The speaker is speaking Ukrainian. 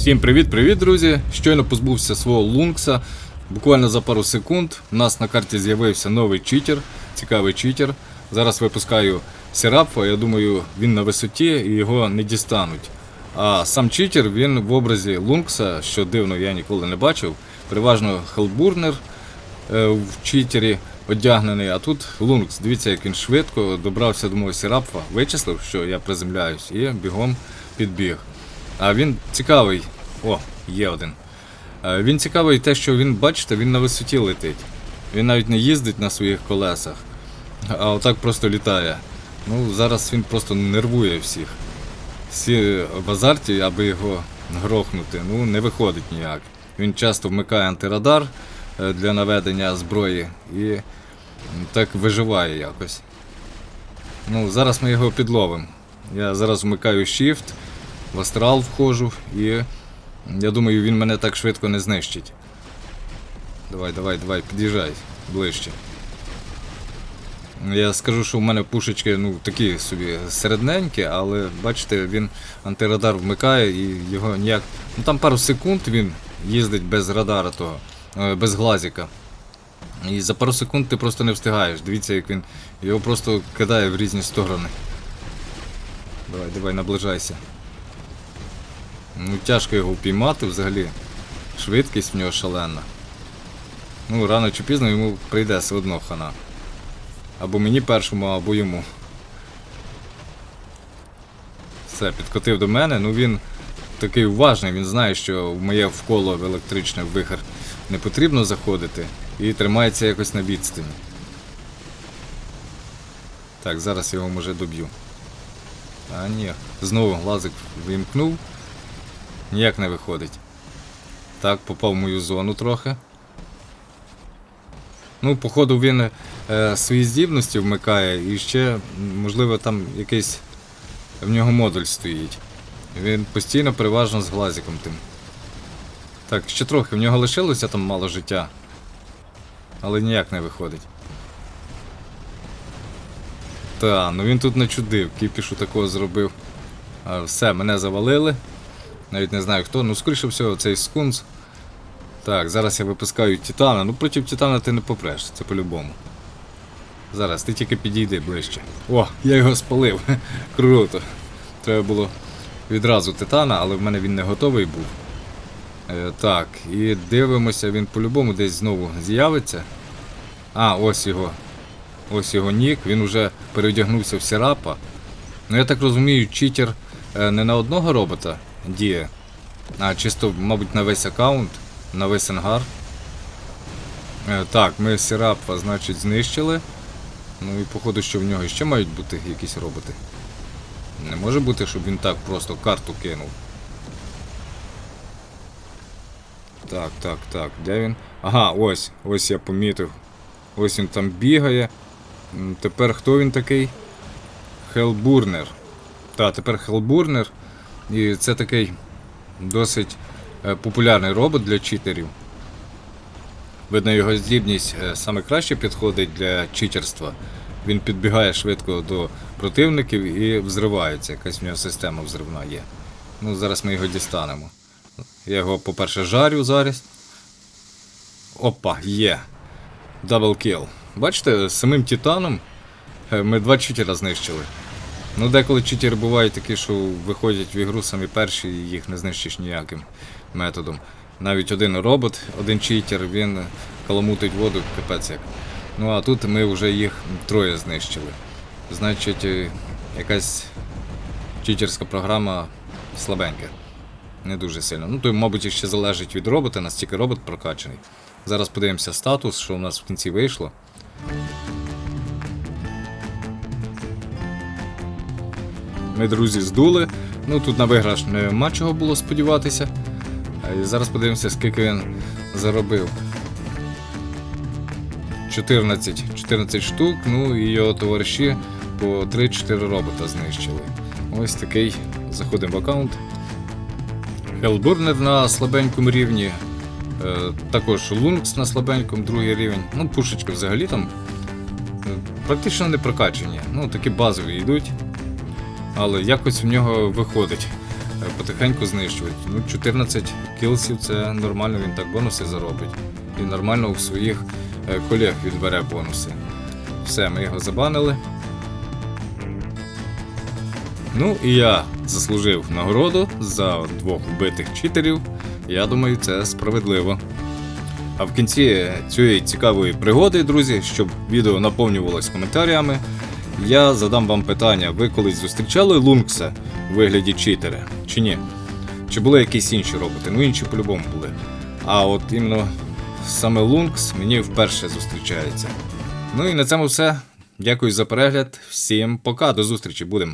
Всім привіт-привіт, друзі! Щойно позбувся свого лункса. Буквально за пару секунд у нас на карті з'явився новий читер, цікавий читер. Зараз випускаю Сірапфа, я думаю, він на висоті і його не дістануть. А сам читер він в образі лункса, що дивно я ніколи не бачив. Переважно хелбурнер е, в читері одягнений, а тут лункс. Дивіться, як він швидко добрався до мого Сірапфа, вичислив, що я приземляюсь, і бігом підбіг. А він цікавий. О, є один. Е, Він цікавий те, що він, бачите, він на висоті летить. Він навіть не їздить на своїх колесах, а отак просто літає. Ну, зараз він просто нервує всіх. Всі в азарті, аби його грохнути, ну не виходить ніяк. Він часто вмикає антирадар е, для наведення зброї і так виживає якось. Ну, зараз ми його підловимо. Я зараз вмикаю Shift, в астрал входжу і я думаю, він мене так швидко не знищить. Давай, давай, давай, під'їжджай ближче. Я скажу, що в мене пушечки ну, такі собі середненькі, але бачите, він антирадар вмикає і його ніяк. Ну там пару секунд він їздить без радара того, е, без глазіка. І за пару секунд ти просто не встигаєш. Дивіться, як він його просто кидає в різні сторони. Давай, давай, наближайся. Ну, тяжко його впіймати взагалі. Швидкість в нього шалена. Ну, рано чи пізно йому прийде все одно хана. Або мені першому, або йому. Все, підкотив до мене, ну він такий уважний, він знає, що в моє вколо в електричний вихор не потрібно заходити і тримається якось на відстані. Так, зараз я його може доб'ю. А ні, знову глазик вимкнув. Ніяк не виходить. Так, попав в мою зону трохи. Ну, походу, він е, свої здібності вмикає і ще, можливо, там якийсь в нього модуль стоїть. Він постійно переважно з глазиком тим. Так, ще трохи, в нього лишилося там мало життя. Але ніяк не виходить. Та, ну він тут начудив, кіпішу такого зробив. Все, мене завалили. Навіть не знаю хто, ну скоріше всього цей скунс. Так, зараз я випускаю Титана. Ну проти Титана ти не попреш, це по-любому. Зараз, ти тільки підійди ближче. О, я його спалив. Круто. Треба було відразу Титана, але в мене він не готовий був. Е, так, і дивимося, він по-любому десь знову з'явиться. А, ось його. Ось його нік, він вже переодягнувся в Сірапа. Ну я так розумію, читер е, не на одного робота діє, а чисто, мабуть, на весь аккаунт, на весь ангар. Е, так, ми Сірапа, значить, знищили. Ну і походу, що в нього ще мають бути якісь роботи. Не може бути, щоб він так просто карту кинув. Так, так, так, де він? Ага, ось, ось я помітив. Ось він там бігає. Тепер хто він такий? Хелбурнер. Так, тепер Хелбурнер. І це такий досить е, популярний робот для читерів. Видно, його здібність е, саме краще підходить для читерства. Він підбігає швидко до противників і взривається. Якась в нього система взривна є. Ну, зараз ми його дістанемо. Я його, по-перше, жарю зараз. Опа, є. Дабл кіл. Бачите, самим Титаном е, ми два читера знищили. Ну, деколи читери бувають такі, що виходять в ігру самі перші і їх не знищиш ніяким методом. Навіть один робот, один читер, він каламутить воду, капець як. Ну а тут ми вже їх троє знищили. Значить, е, якась читерська програма слабенька. Не дуже сильно. Ну, то, мабуть, ще залежить від робота, настільки робот прокачаний. Зараз подивимося статус, що у нас в кінці вийшло. Ми, друзі, здули. Ну тут на виграш нема чого було сподіватися. І зараз подивимося, скільки він заробив. 14, 14 штук, ну і його товариші по 3-4 робота знищили. Ось такий. Заходимо в аккаунт. Хелбурнер на слабенькому рівні. Е, також Лункс на слабенькому, другий рівень. Ну, пушечки взагалі там е, практично не прокачені. Ну, такі базові йдуть. Але якось в нього виходить потихеньку знищувати. Ну, 14 кілсів це нормально, він так бонуси заробить. І нормально у своїх е, колег відбере бонуси. Все, ми його забанили. Ну і я заслужив нагороду за двох вбитих читерів. Я думаю, це справедливо. А в кінці цієї цікавої пригоди, друзі, щоб відео наповнювалось коментарями, я задам вам питання: ви колись зустрічали Лункса в вигляді читера? Чи ні? Чи були якісь інші роботи? Ну інші по-любому були. А от іменно саме Лункс мені вперше зустрічається. Ну і на цьому все. Дякую за перегляд. Всім пока, до зустрічі, будемо.